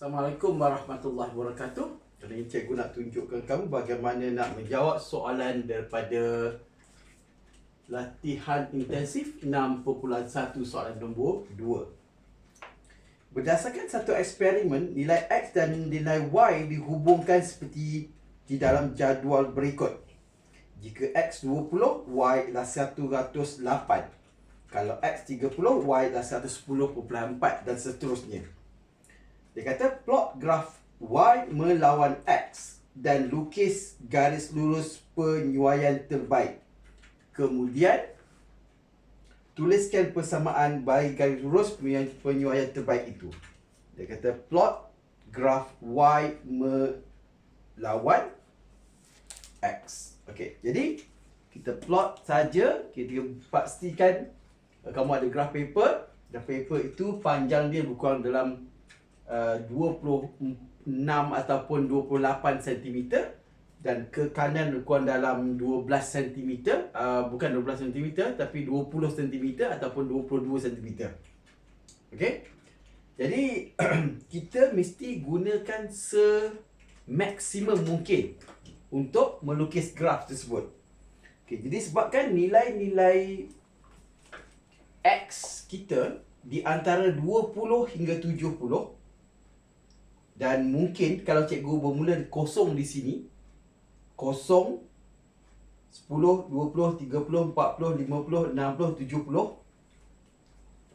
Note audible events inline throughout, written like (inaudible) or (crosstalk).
Assalamualaikum warahmatullahi wabarakatuh. Kali ini cikgu nak tunjukkan kamu bagaimana nak menjawab soalan daripada latihan intensif 6.1 soalan nombor 2. Berdasarkan satu eksperimen, nilai X dan nilai Y dihubungkan seperti di dalam jadual berikut. Jika X 20, Y adalah 108. Kalau X 30, Y adalah 110.4 dan seterusnya. Dia kata plot graf Y melawan X dan lukis garis lurus penyuaian terbaik. Kemudian tuliskan persamaan bagi garis lurus penyuaian terbaik itu. Dia kata plot graf Y melawan X. Okey, jadi kita plot saja, kita pastikan kamu ada graf paper. Graf paper itu panjang dia bukan dalam uh, 26 ataupun 28 cm dan ke kanan kurang dalam 12 cm uh, bukan 12 cm tapi 20 cm ataupun 22 cm okey? Jadi (clears throat) kita mesti gunakan se maksimum mungkin untuk melukis graf tersebut. Okey jadi sebabkan nilai-nilai x kita di antara 20 hingga 70 dan mungkin kalau cikgu bermula kosong di sini Kosong 10, 20, 30, 40, 50, 60, 70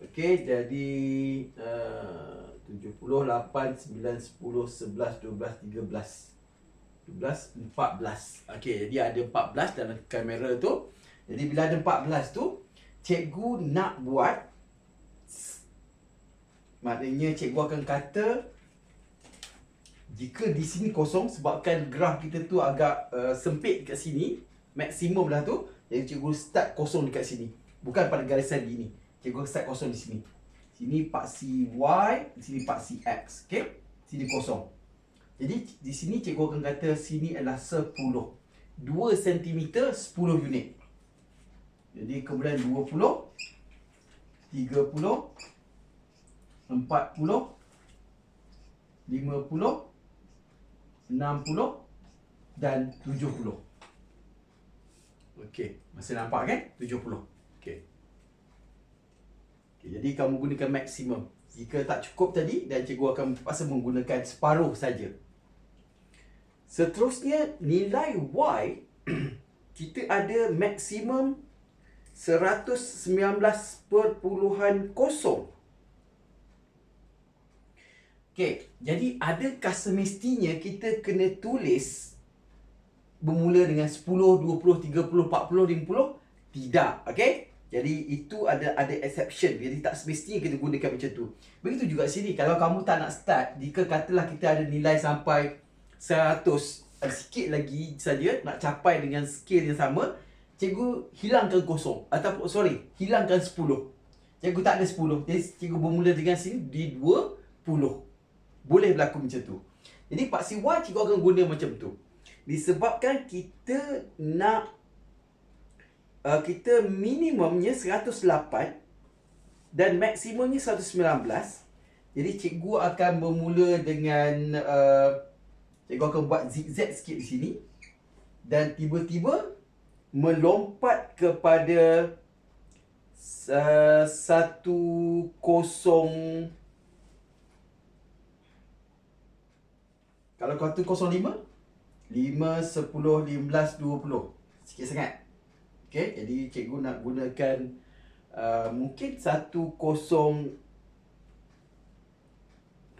Okey, jadi uh, 70, 8, 9, 10, 11, 12, 13 12, 14 Okey, jadi ada 14 dalam kamera tu. Jadi bila ada 14 tu Cikgu nak buat Maknanya cikgu akan kata jika di sini kosong sebabkan graf kita tu agak uh, sempit dekat sini maksimum dah tu jadi cikgu start kosong dekat sini. Bukan pada garisan ini. Cikgu start kosong di sini. Sini paksi y sini paksi x okey? Sini kosong. Jadi di sini cikgu akan kata sini adalah 10 2 cm 10 unit. Jadi kemudian 20 30 40 50 60 dan 70. Okey, masih nampak kan? 70. Okey. Okey, jadi kamu gunakan maksimum. Jika tak cukup tadi dan cikgu akan terpaksa menggunakan separuh saja. Seterusnya nilai y (clears throat) kita ada maksimum 119.0 Okey, jadi adakah semestinya kita kena tulis bermula dengan 10, 20, 30, 40, 50? Tidak, okey? Jadi itu ada ada exception. Jadi tak semestinya kita gunakan macam tu. Begitu juga sini kalau kamu tak nak start, jika katalah kita ada nilai sampai 100, ada sikit lagi saja nak capai dengan skill yang sama, cikgu hilangkan kosong ataupun sorry, hilangkan 10. Cikgu tak ada 10. Jadi cikgu bermula dengan sini di 20 boleh berlaku macam tu. Jadi paksi Y cikgu akan guna macam tu. Disebabkan kita nak uh, kita minimumnya 108 dan maksimumnya 119. Jadi cikgu akan bermula dengan uh, cikgu akan buat zigzag sikit di sini dan tiba-tiba melompat kepada uh, Kalau kuartal 05 5, 10, 15, 20 Sikit sangat. Okay, jadi cikgu nak gunakan uh, Mungkin 1, 0 1,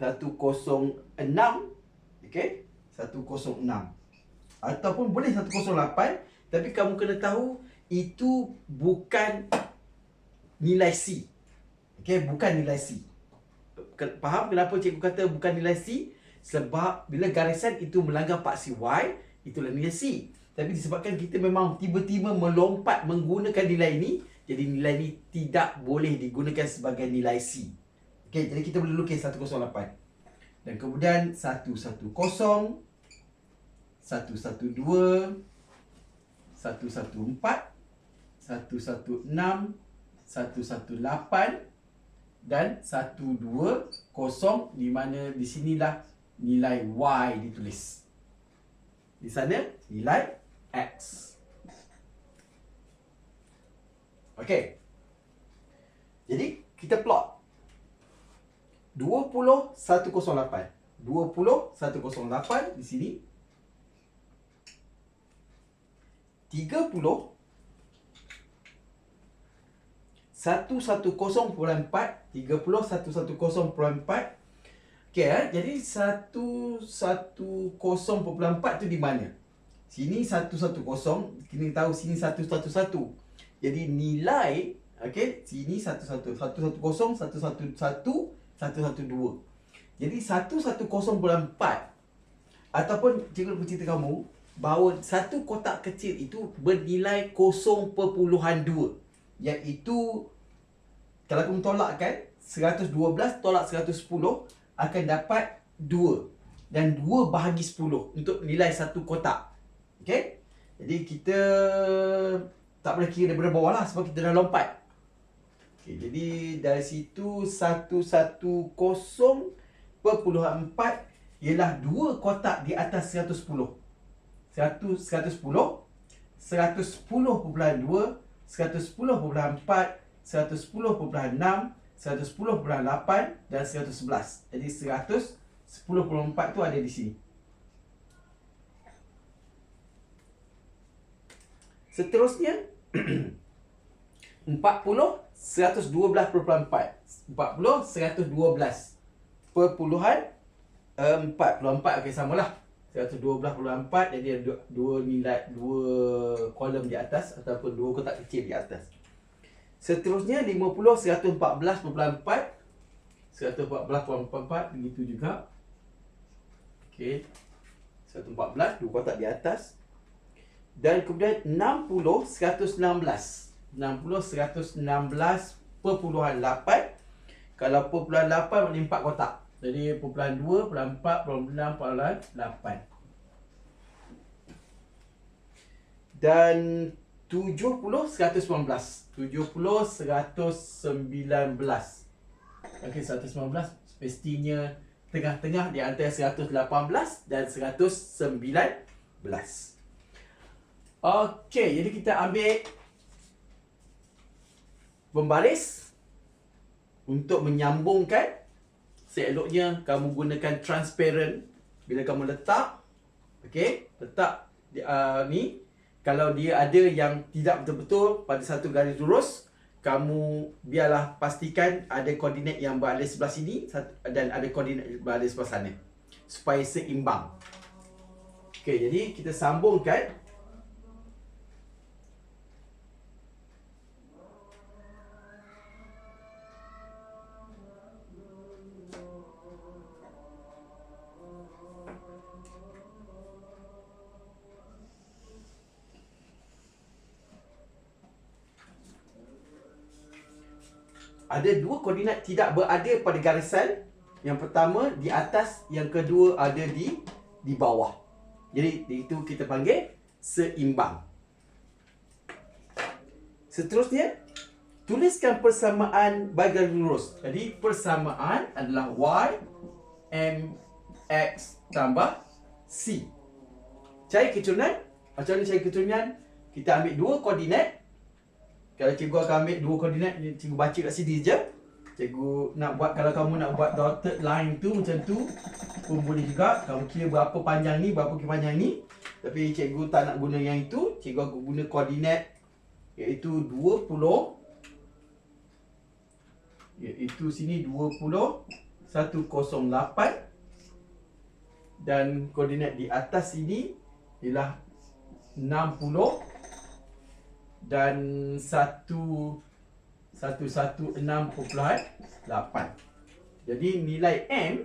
0, 6 Okay 1, 0, 6 Ataupun boleh 1, 0, 8 Tapi kamu kena tahu Itu bukan Nilai C. Okay, bukan nilai C. Faham kenapa cikgu kata bukan nilai C? Sebab bila garisan itu melanggar paksi Y, itulah nilai C. Tapi disebabkan kita memang tiba-tiba melompat menggunakan nilai ini, jadi nilai ini tidak boleh digunakan sebagai nilai C. Okey, jadi kita boleh lukis 108. Dan kemudian 110, 112, 114, 116, 118, dan 120 di mana di sinilah nilai Y ditulis. Di sana nilai X. Okey. Jadi kita plot 20 108. 20 108 di sini. 30 110.4 30 110.4 Okey eh, jadi 110.4 tu di mana? Sini 110, kini tahu sini 111. Jadi nilai okey, sini 11 110 111 112. Jadi 110.4 ataupun cikgu bercerita kamu bahawa satu kotak kecil itu bernilai 0.2 iaitu kalau kamu tolakkan 112 tolak 110 akan dapat 2 dan 2 bahagi 10 untuk nilai satu kotak. Okey? Jadi kita tak boleh kira daripada bawah lah sebab kita dah lompat. Okey, jadi dari situ 110.4 ialah 2 kotak di atas 110. 100 110 110.2 110.4 110.6 110.8 dan 111. Jadi 110.4 tu ada di sini. Seterusnya 40 112.4 40 112 perpuluhan 4 4 okey samalah 112.4 jadi ada dua nilai dua kolom di atas ataupun dua kotak kecil di atas Seterusnya 50 114.4 114.4 begitu juga. Okey. 114 dua kotak di atas. Dan kemudian 60 116. 60 116 perpuluhan 8. Kalau perpuluhan 8 maknanya 4 kotak. Jadi perpuluhan 2, perpuluhan 4, perpuluhan 6, perpuluhan 8. Dan 70 119. 70 119 Okey 119 Mestinya Tengah-tengah di antara 118 Dan 119 Okey Jadi kita ambil Pembaris Untuk menyambungkan. Seeloknya Kamu gunakan transparent. Bila kamu letak Okey Letak uh, Ni kalau dia ada yang tidak betul-betul pada satu garis lurus kamu biarlah pastikan ada koordinat yang berada sebelah sini dan ada koordinat berada sebelah sana supaya seimbang. Okey jadi kita sambungkan ada dua koordinat tidak berada pada garisan. Yang pertama di atas, yang kedua ada di di bawah. Jadi itu kita panggil seimbang. Seterusnya, tuliskan persamaan bagi lurus. Jadi persamaan adalah y m x tambah c. Cari keturunan. Macam mana cari keturunan? Kita ambil dua koordinat kalau cikgu akan ambil dua koordinat Cikgu baca kat sini je. Cikgu nak buat Kalau kamu nak buat dotted line tu Macam tu Pun boleh juga. Kamu kira berapa panjang ni Berapa panjang ni. Tapi cikgu tak nak guna yang itu. Cikgu akan guna koordinat Iaitu 20 Iaitu sini 20 108 Dan koordinat di atas sini Ialah 60 dan 116.8 jadi nilai M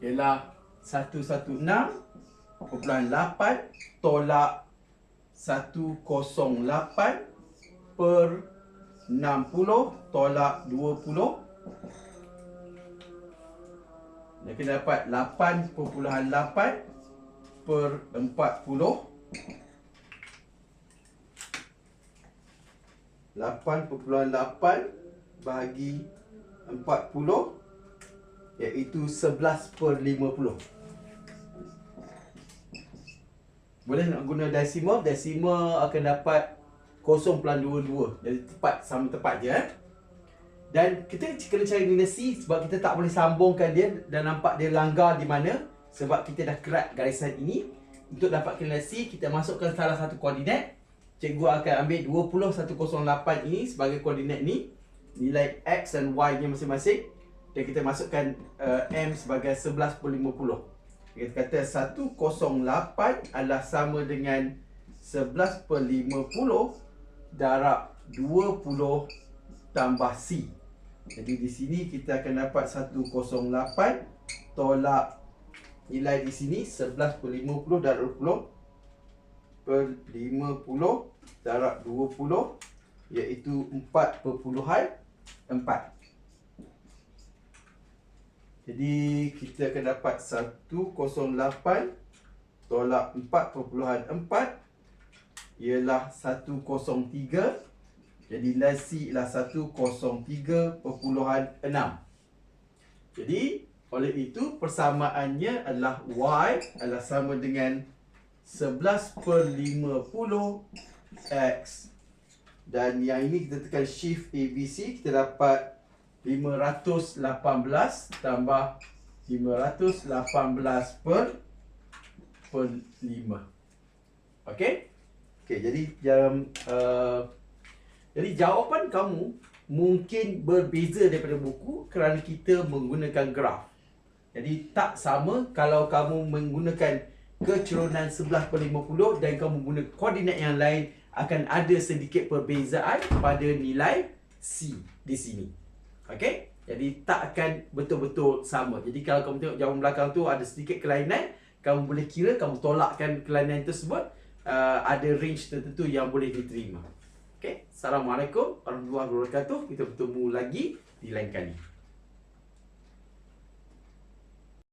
ialah 116.8 tolak 108 per 60 tolak 20 dia kena dapat 8.8 per 8.8 bahagi 40 iaitu 11 per 50. Boleh nak guna decimal, decimal akan dapat 0.22. Jadi tepat, sama tepat je eh. Dan kita kena cari C sebab kita tak boleh sambungkan dia dan nampak dia langgar di mana sebab kita dah kerat garisan ini. Untuk dapat nilai C, kita masukkan salah satu koordinat. Cikgu akan ambil 20108 ini sebagai koordinat ni. Nilai X dan Y nya masing-masing. Dan kita masukkan uh, M sebagai 11 per 50. Kita kata 108 adalah sama dengan 11 per 50 darab 20 tambah C. Jadi di sini kita akan dapat 108 tolak nilai di sini 11 per 50 darab 20 per 50 darab 20 iaitu 4 perpuluhan 4. Jadi kita akan dapat 108 tolak 4.4 ialah 103. Jadi nilai C ialah 103.6. Jadi oleh itu persamaannya adalah Y adalah sama dengan 11 per 50 X dan yang ini kita tekan shift ABC kita dapat 518 tambah 518 per per 5. Okey? Okey, jadi jam uh, jadi jawapan kamu mungkin berbeza daripada buku kerana kita menggunakan graf. Jadi tak sama kalau kamu menggunakan kecerunan 11 per 50 dan kamu guna koordinat yang lain akan ada sedikit perbezaan pada nilai C di sini. Okey? Jadi tak akan betul-betul sama. Jadi kalau kamu tengok jawapan belakang tu ada sedikit kelainan, kamu boleh kira, kamu tolakkan kelainan tersebut, uh, ada range tertentu yang boleh diterima. Okey? Assalamualaikum warahmatullahi wabarakatuh. Kita bertemu lagi di lain kali.